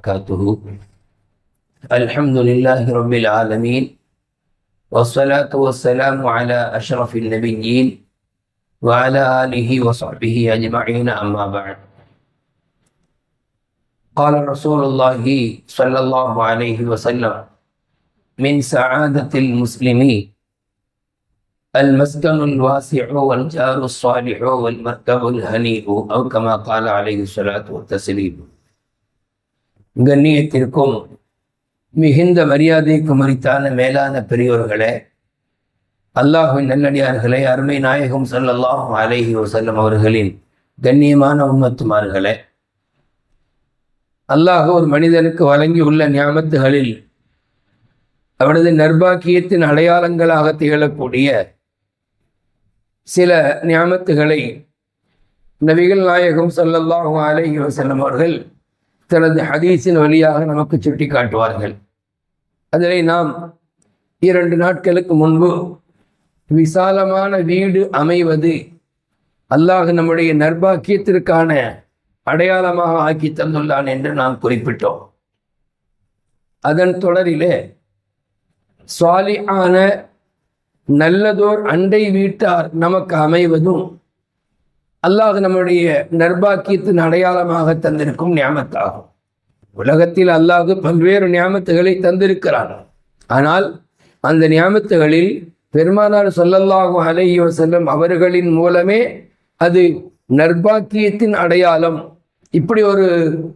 وبركاته. الحمد لله رب العالمين والصلاة والسلام على أشرف النبيين وعلى آله وصحبه أجمعين أما بعد. قال رسول الله صلى الله عليه وسلم من سعادة المسلمين المسكن الواسع والجار الصالح والمركب الهنيء أو كما قال عليه الصلاة والتسليم. கண்ணியத்திற்கும் மிகுந்த மரியாதைக்கும் மறித்தான மேலான பெரியோர்களே அல்லாஹின் நல்லடியார்களே அருமை நாயகம் ஸல்லல்லாஹு அலேஹி வசல்லம் அவர்களின் கண்ணியமான உம்மத்துமார்களே அல்லாஹ் ஒரு மனிதனுக்கு வழங்கியுள்ள ஞாபகத்துகளில் அவனது நர்பாக்கியத்தின் அடையாளங்களாக திகழக்கூடிய சில ஞாபகத்துகளை நபிகள் நாயகம் சல்லல்லாஹும் அலேஹி வசல்லம் அவர்கள் தனது ஹதீஸின் வழியாக நமக்கு சுட்டி காட்டுவார்கள் அதிலே நாம் இரண்டு நாட்களுக்கு முன்பு விசாலமான வீடு அமைவது அல்லாஹ் நம்முடைய நர்பாக்கியத்திற்கான அடையாளமாக ஆக்கி தந்துள்ளான் என்று நாம் குறிப்பிட்டோம். அதன் தொடரிலே சுவாலியான நல்லதோர் அண்டை வீட்டார் நமக்கு அமைவதும் அல்லாஹ் நம்முடைய நர்பாக்கியத்தின் அடையாளமாக தந்திருக்கும் ஞாபகத்தாகும் உலகத்தில் அல்லாஹ் பல்வேறு ஞாபகத்துகளை தந்திருக்கிறான். ஆனால் அந்த ஞாபகத்துகளில் பெருமானார் சொல்லல்லாகும் அலையோ செல்லும் அவர்களின் மூலமே அது நர்பாக்கியத்தின் அடையாளம். இப்படி ஒரு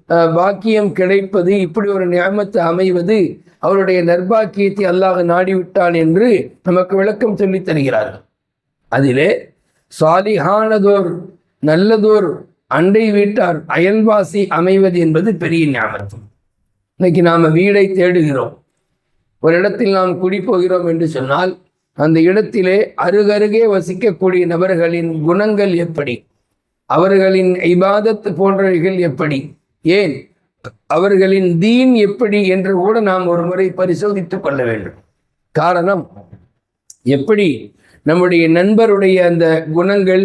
பாக்கியம் கிடைப்பது இப்படி ஒரு நியமத்து அமைவது அவருடைய நர்பாக்கியத்தை அல்லாஹ் நாடிவிட்டான் என்று நமக்கு விளக்கம் சொல்லித் தருகிறார்கள். அதிலே சாலிஹானதோர் நல்லதோர் அண்டை வீட்டார் அயல்வாசி அமைவது என்பது பெரிய ஞாபகம். இன்னைக்கு நாம் வீடை தேடுகிறோம். ஒரு இடத்தில் நாம் குடி போகிறோம் என்று சொன்னால் அந்த இடத்திலே அருகருகே வசிக்கக்கூடிய நபர்களின் குணங்கள் எப்படி? அவர்களின் இபாதத் போன்றவைகள் எப்படி? ஏன்? அவர்களின் தீன் எப்படி என்று கூட நாம் ஒரு முறை பரிசோதித்துக் கொள்ள வேண்டும். காரணம் எப்படி? நம்முடைய நண்பருடைய அந்த குணங்கள்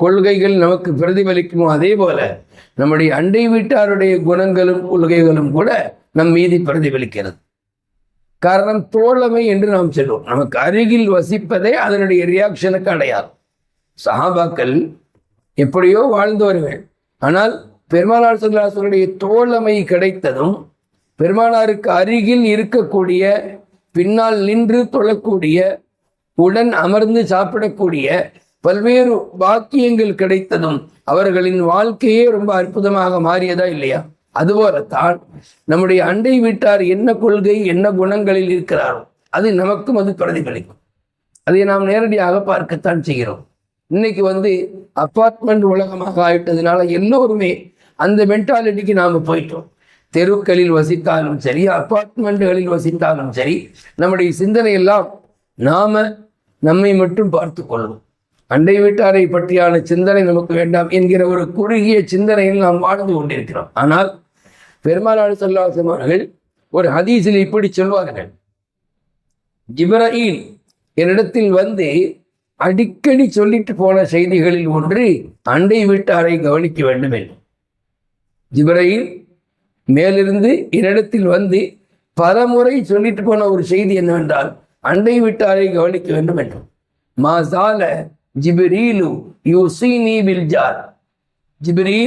கொள்கைகள் நமக்கு பிரதிபலிக்குமோ அதே போல நம்முடைய அண்டை வீட்டாருடைய குணங்களும் கொள்கைகளும் கூட நம் மீது பிரதிபலிக்கிறது. காரணம் தோழமை என்று நாம் சொல்லுவோம் நமக்கு அருகில் வசிப்பதே அதனுடைய ரியாக்ஷனுக்கு அடையாளம். சஹாபாக்கள் எப்படியோ வருவேன் ஆனால் பெருமானார் சந்திராசனுடைய தோழமை கிடைத்ததும் பெருமானாருக்கு அருகில் இருக்கக்கூடிய பின்னால் நின்று தொழக்கூடிய உடன் அமர்ந்து சாப்பிடக்கூடிய பல்வேறு வாக்கியங்கள் கிடைத்ததும் அவர்களின் வாழ்க்கையே ரொம்ப அற்புதமாக மாறியதா இல்லையா? அதுபோலத்தான் நம்முடைய அண்டை வீட்டார் என்ன கொள்கை என்ன குணங்களில் இருக்கிறாரோ அது நமக்கும் அது பிரதிபலிக்கும். அதை நாம் நேரடியாக பார்க்கத்தான் செய்கிறோம். இன்னைக்கு வந்து அப்பார்ட்மெண்ட் உலகமாக ஆயிட்டதுனால எல்லோருமே அந்த மென்டாலிட்டிக்கு நாம் போயிட்டோம். தெருக்களில் வசித்தாலும் சரி அப்பார்ட்மெண்ட்டுகளில் வசித்தாலும் சரி நம்முடைய சிந்தனை எல்லாம் நாம நம்மை மட்டும் பார்த்து கொள்வோம் அண்டை வீட்டாரை பற்றியான சிந்தனை நமக்கு வேண்டாம் என்கிற ஒரு குறுகிய சிந்தனையில் நாம் வாழ்ந்து கொண்டிருக்கிறோம். ஆனால் பெருமாள் சொல்லாசம் அவர்கள் ஒரு ஹதீஸில் இப்படி சொல்வார்கள். ஜிப்ரஹீம் என்னிடத்தில் வந்து அடிக்கடி சொல்லிட்டு போன செய்திகளில் ஒன்று அண்டை வீட்டாரை கவனிக்க வேண்டும் என்று. ஜிப்ரஹீம் மேலிருந்து என்னிடத்தில் வந்து பலமுறை சொல்லிட்டு போன ஒரு செய்தி என்னவென்றால் அண்டை விட்டாரை கவனிக்க வேண்டும் என்றும் மாசால ஜிப்ரீலு யூசீனி பில்ஜார் ஜார்.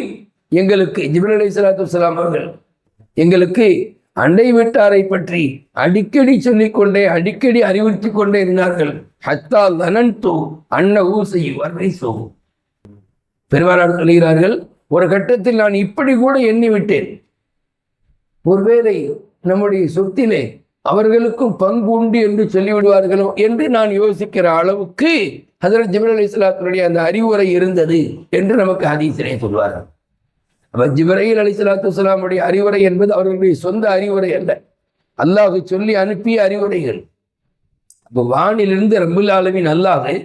எங்களுக்கு ஜிபிர் அலி சலாத்து அவர்கள் எங்களுக்கு அண்டை வீட்டாரை பற்றி அடிக்கடி சொல்லிக்கொண்டே அடிக்கடி அறிவுறுத்தி கொண்டே இருந்தார்கள். ஹத்தா லனன்து அன்ன ஊசை வர்ரைசோ பெருமானார் சொல்கிறார்கள் ஒரு கட்டத்தில் நான் இப்படி கூட எண்ணிவிட்டேன். ஒருவேளை நம்முடைய சொத்திலே அவர்களுக்கும் பங்கு உண்டு என்று சொல்லிவிடுவார்களோ என்று நான் யோசிக்கிற அளவுக்கு ஹசரத் ஜிபர் அலி இஸ்லாத்தினுடைய அந்த அறிவுரை இருந்தது என்று நமக்கு ஹதீசிலே சொல்வார்கள். அப்போ ஜிபரையில் அலி சலாத்து வலாமுடைய அறிவுரை என்பது அவர்களுடைய சொந்த அறிவுரை அல்ல. அல்லாஹு சொல்லி அனுப்பிய அறிவுரைகள். அப்போ வானிலிருந்து ரபுல் ஆலமின் அல்லாஹு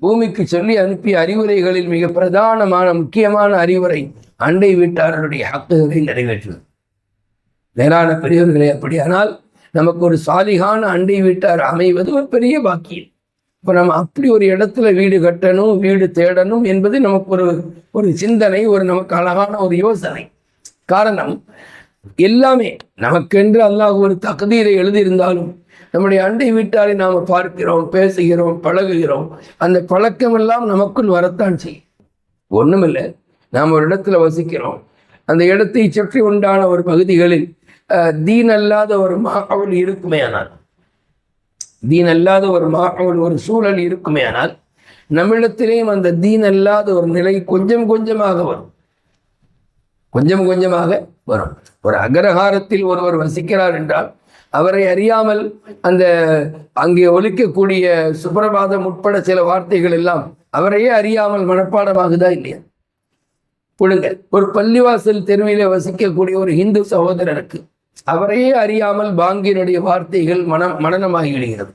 பூமிக்கு சொல்லி அனுப்பிய அறிவுரைகளில் மிக பிரதானமான முக்கியமான அறிவுரை அண்டை வீட்டாரருடைய ஹக்குகளை நிறைவேற்றுவது. மேலான பெரியவர்களே அப்படியானால் நமக்கு ஒரு சாலிகான அண்டை வீட்டார் அமைவது ஒரு பெரிய பாக்கியம். இப்போ நம்ம அப்படி ஒரு இடத்துல வீடு கட்டணும் வீடு தேடணும் என்பது நமக்கு ஒரு ஒரு சிந்தனை ஒரு நமக்கு அழகான ஒரு யோசனை. காரணம் எல்லாமே நமக்கென்று அல்லாஹ் ஒரு தகுதியை எழுதியிருந்தாலும் நம்முடைய அண்டை வீட்டாரை நாம் பார்க்கிறோம் பேசுகிறோம் பழகுகிறோம். அந்த பழக்கமெல்லாம் நமக்குள் வரத்தான் செய்யும். ஒன்றுமில்லை நாம் ஒரு இடத்துல வசிக்கிறோம். அந்த இடத்தை சுற்றி உண்டான ஒரு பகுதிகளில் தீன் அல்லாத ஒரு மாவல் இருக்குமே ஆனால். தீன் அல்லாத ஒரு மாவல் ஒரு சூழல் இருக்குமே ஆனால் நம்மிடத்திலேயும் அந்த தீன் அல்லாத ஒரு நிலை கொஞ்சம் கொஞ்சமாக வரும். கொஞ்சம் கொஞ்சமாக வரும். ஒரு அகரஹாரத்தில் ஒருவர் வசிக்கிறார் என்றால் அவரை அறியாமல் அந்த அங்கே ஒலிக்கக்கூடிய சுப்பிரபாதம் உட்பட சில வார்த்தைகள் எல்லாம் அவரையே அறியாமல் மனப்பாடமாகுதா இல்லையா? கொடுங்க ஒரு பள்ளிவாசல் தெருவிலே வசிக்கக்கூடிய ஒரு இந்து சகோதரருக்கு அவரையே அறியாமல் பாங்கினுடைய வார்த்தைகள் மனம் மனநமாகி விடுகிறது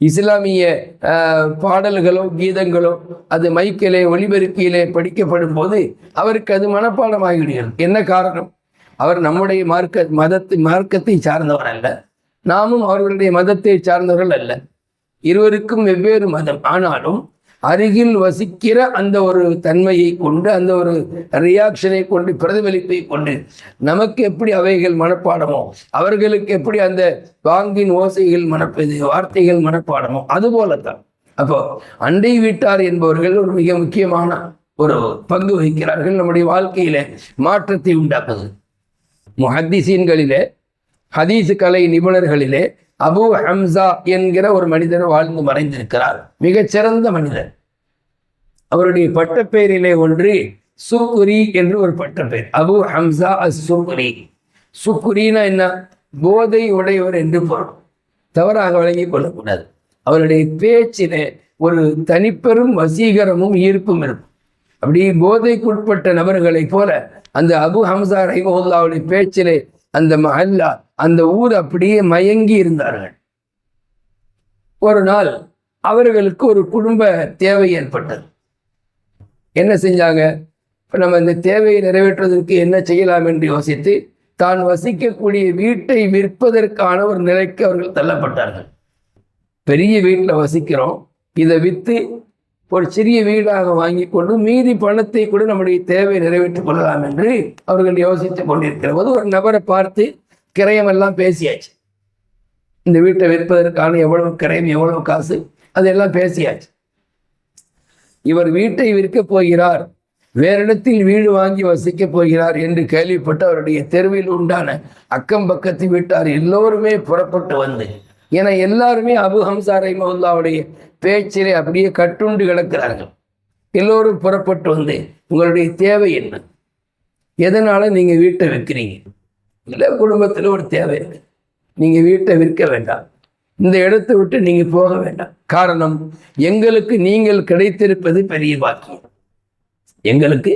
இஸ்லாமிய ஆஹ், பாடல்களோ கீதங்களோ அது மைக்கிலே ஒளிபெருக்கியிலே படிக்கப்படும் போது அவருக்கு அது மனப்பாடம் ஆகிவிடுகிறது என்ன காரணம்? அவர் நம்முடைய மார்க்க மதத்தை மார்க்கத்தை சார்ந்தவர் அல்ல. நாமும் அவர்களுடைய மதத்தை சார்ந்தவர்கள் அல்ல. இருவருக்கும் வெவ்வேறு மதம். ஆனாலும் அருகில் வசிக்கிற அந்த ஒரு தன்மையை கொண்டு அந்த ஒரு ரியாக்ஷனை கொண்டு பிரதிபலிப்பை கொண்டு நமக்கு எப்படி அவைகள் மனப்பாடமோ அவர்களுக்கு எப்படி அந்த வாங்கின் ஓசைகள் மனப்பது வார்த்தைகள் மனப்பாடமோ அது போலத்தான். அப்போ அண்டை வீட்டார் என்பவர்கள் ஒரு மிக முக்கியமான ஒரு பங்கு வகிக்கிறார்கள் நம்முடைய வாழ்க்கையில மாற்றத்தை உண்டாக்குது முஹத்திசீன்களிலே ஹதீசு கலை நிபுணர்களிலே அபு ஹம்சா என்கிற ஒரு மனிதர் வாழ்ந்து மறைந்திருக்கிறார். மிகச்சிறந்த மனிதர் அவருடைய பட்டப்பெயரிலே ஒன்று சுக்குரி என்று ஒரு பட்டப்பெயர் அபு ஹம்சா அஸ் சுக்குரி சுக்குரினா என்ன? போதை உடையவர் என்று பொருள். தவறாக வழங்கிக் கொள்ளக்கூடாது. அவருடைய பேச்சிலே ஒரு தனிப்பெரும் வசீகரமும் ஈர்ப்பும் இருக்கும். அப்படி போதைக்குட்பட்ட நபர்களைப் போல அந்த அபு ஹம்சா ரஹிமஹுல்லாவுடைய பேச்சிலே அந்த மஹல்லா அந்த ஊர் அப்படியே மயங்கி இருந்தார்கள். ஒரு நாள் அவர்களுக்கு ஒரு குடும்ப தேவை ஏற்பட்டது. என்ன செஞ்சாங்க? இப்போ நம்ம இந்த தேவையை நிறைவேற்றுவதற்கு என்ன செய்யலாம் என்று யோசித்து தான் வசிக்கக்கூடிய வீட்டை விற்பதற்கான ஒரு நிலைக்கு அவர்கள் தள்ளப்பட்டார்கள். பெரிய வீட்டில் வசிக்கிறோம். இதை விற்று ஒரு சிறிய வீடாக வாங்கி கொண்டு மீதி பணத்தை கூட நம்முடைய தேவை நிறைவேற்றிக் கொள்ளலாம் என்று அவர்கள் யோசித்துக் கொண்டிருக்கிற போது ஒரு நபரை பார்த்து கிரயமெல்லாம் பேசியாச்சு. இந்த வீட்டை விற்பதற்கான எவ்வளவு கிரயம் எவ்வளவு காசு அதெல்லாம் பேசியாச்சு. இவர் வீட்டை விற்கப் போகிறார் வேறிடத்தில் வீடு வாங்கி வசிக்கப் போகிறார் என்று கேள்விப்பட்டு அவருடைய தெருவில் உண்டான அக்கம் பக்கத்து வீட்டார் எல்லோருமே புறப்பட்டு வந்து என எல்லாருமே அபு ஹம்சா ரஹிமவுல்லாவுடைய பேச்சிலே அப்படியே கட்டுண்டு கிடக்கிறார்கள். எல்லோரும் புறப்பட்டு வந்து உங்களுடைய தேவை என்ன? எதனால் நீங்கள் வீட்டை விற்கிறீங்க? இல்லை குடும்பத்தில் ஒரு தேவை இருக்கு. வீட்டை விற்க வேண்டாம். இந்த இடத்தை விட்டு நீங்கள் போக வேண்டாம். காரணம் எங்களுக்கு நீங்கள் கிடைத்திருப்பது பெரிய பாக்கியம். எங்களுக்கு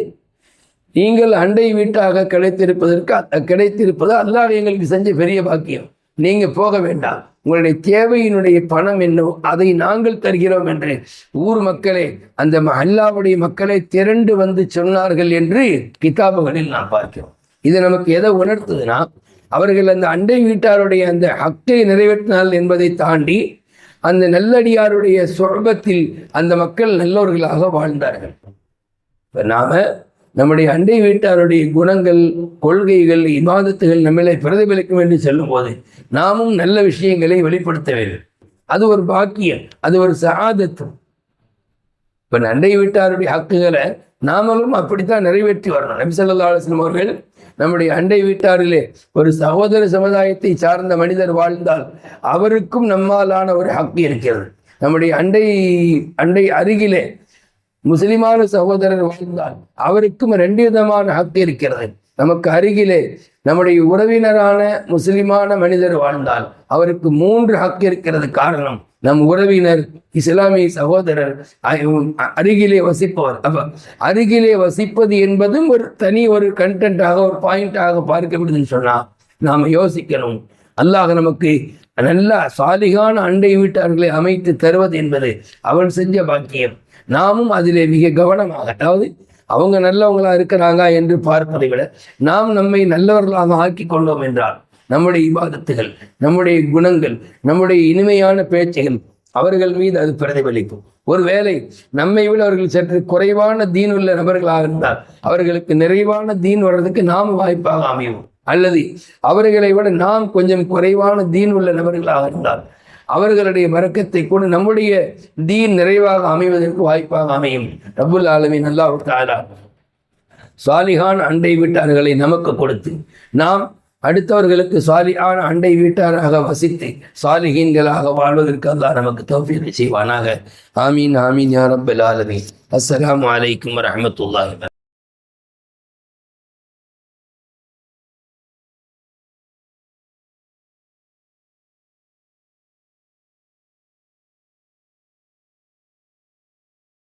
நீங்கள் அண்டை வீட்டாக கிடைத்திருப்பதற்கு கிடைத்திருப்பது அல்லாஹ் எங்களுக்கு செஞ்ச பெரிய பாக்கியம். நீங்க போக வேண்டாம். உங்களுடைய தேவையினுடைய பணம் என்னவோ அதை நாங்கள் தருகிறோம் என்று ஊர் மக்களே அந்த அல்லாவுடைய மக்களை திரண்டு வந்து சொன்னார்கள் என்று கிதாபுகளில் நாம் பார்க்கிறோம். இது நமக்கு எதை உணர்த்துதுன்னா அவர்கள் அந்த அண்டை வீட்டாருடைய அந்த ஹக்கை நிறைவேற்றினால் என்பதை தாண்டி அந்த நல்லடியாருடைய சொர்பத்தில் அந்த மக்கள் நல்லவர்களாக வாழ்ந்தார்கள். இப்போ நாம நம்முடைய அண்டை வீட்டாருடைய குணங்கள் கொள்கைகள் இமாதத்துகள் நம்மளை பிரதிபலிக்கும் என்று சொல்லும்போது நாமும் நல்ல விஷயங்களை வெளிப்படுத்த வேண்டும். அது ஒரு பாக்கியம் அது ஒரு சகாதத்து இப்ப அண்டை வீட்டாருடைய ஹக்குகளை நாமளும் அப்படித்தான் நிறைவேற்றி வரணும். நபி ஸல்லல்லாஹு அவர்கள் நம்முடைய அண்டை வீட்டாரிலே ஒரு சகோதர சமுதாயத்தை சார்ந்த மனிதர் வாழ்ந்தால் அவருக்கும் நம்மாலான ஒரு ஹக்கு இருக்கிறது. நம்முடைய அண்டை அண்டை அருகிலே முஸ்லிமான சகோதரர் வாழ்ந்தால் அவருக்கும் ரெண்டு விதமான ஹக்கு இருக்கிறது. நமக்கு அருகிலே நம்முடைய உறவினரான முஸ்லிமான மனிதர் வாழ்ந்தால் அவருக்கு மூன்று ஹக்கு இருக்கிறது காரணம். நம் உறவினர் இஸ்லாமிய சகோதரர் அருகிலே வசிப்பவர். அப்ப அருகிலே வசிப்பது என்பதும் ஒரு தனி ஒரு கண்டென்ட்டாக ஒரு பாயிண்டாக பார்க்கப்படுதுன்னு சொன்னா நாம யோசிக்கணும். அல்லாஹ் நமக்கு நல்ல சாலிகான அண்டை வீட்டார்களை அமைத்து தருவது என்பது அவன் செஞ்ச பாக்கியம். நாமும் அதிலே மிக கவனமாக அதாவது அவங்க நல்லவங்களா இருக்கிறாங்க என்று பார்ப்பதை விட நாம் நம்மை நல்லவர்களாக ஆக்கி கொண்டோம் என்றால் நம்முடைய இபாதத்துகள் நம்முடைய குணங்கள் நம்முடைய இனிமையான பேச்சுகள் அவர்கள் மீது அது பிரதிபலிக்கும். ஒருவேளை நம்மை விட அவர்கள் சற்று குறைவான தீன் உள்ள நபர்களாக இருந்தால் அவர்களுக்கு நிறைவான தீன் வர்றதுக்கு நாம் வாய்ப்பாக அமையும். அல்லது அவர்களை விட நாம் கொஞ்சம் குறைவான தீன் உள்ள நபர்களாக இருந்தால் அவர்களுடைய மறக்கத்தை கொண்டு நம்முடைய தீன் நிறைவாக அமைவதற்கு வாய்ப்பாக அமையும். ரபுல் ஆலமி நல்லா தாலா சாலிஹான் அண்டை வீட்டார்களை நமக்கு கொடுத்து நாம் அடுத்தவர்களுக்கு சாலிஹான் அண்டை வீட்டாராக வசித்து சாலிஹீன்களாக வாழ்வதற்கு அல்லாஹ் நமக்கு தௌஃபீக் செய்வானாக. ஆமீன் ஆமீன் யா ரப்பல் ஆலமீன். அஸ்லாம் வலைக்கம் வரஹ்மத்துல்லாஹி